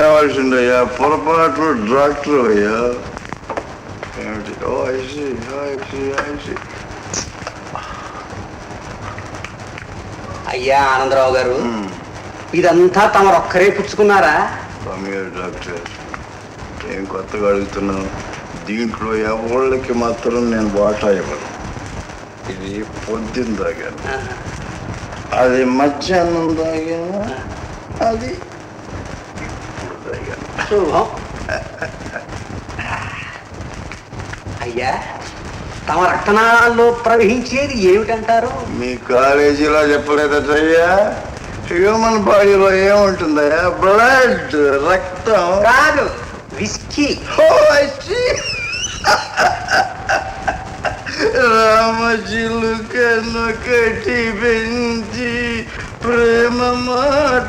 కావాల్సిందయ్యా పొరపాటు డాక్టర్ అయ్యా. ఏమిటి? ఓ ఐసి ఐసి ఐసి అయ్యా ఆనందరావు గారు. ఇదంతా తమరొక్కరే పుచ్చుకున్నారా? సమీర్ డాక్టర్ ఏం కొత్తగా అడుగుతున్నావు? దీంట్లో ఎవళ్ళకి మాత్రం నేను వాటా ఇవ్వను. ఇది పొద్దున్న తాగాను ఆహా. అది మధ్యాహ్నం తాగాను అది శుభం అయ్యా తమ రక్తనాళాల్లో ప్రవహించేది ఏమిటంటారు? మీ కాలేజీలో చెప్పలేదయ్యా హ్యూమన్ బాడీలో ఏముంటుందయ్యా బ్లడ్ రక్తం. కాదు విస్కీ. Oh, I see. రామచిలుకను కట్టి పెంచి ప్రేమ మాట.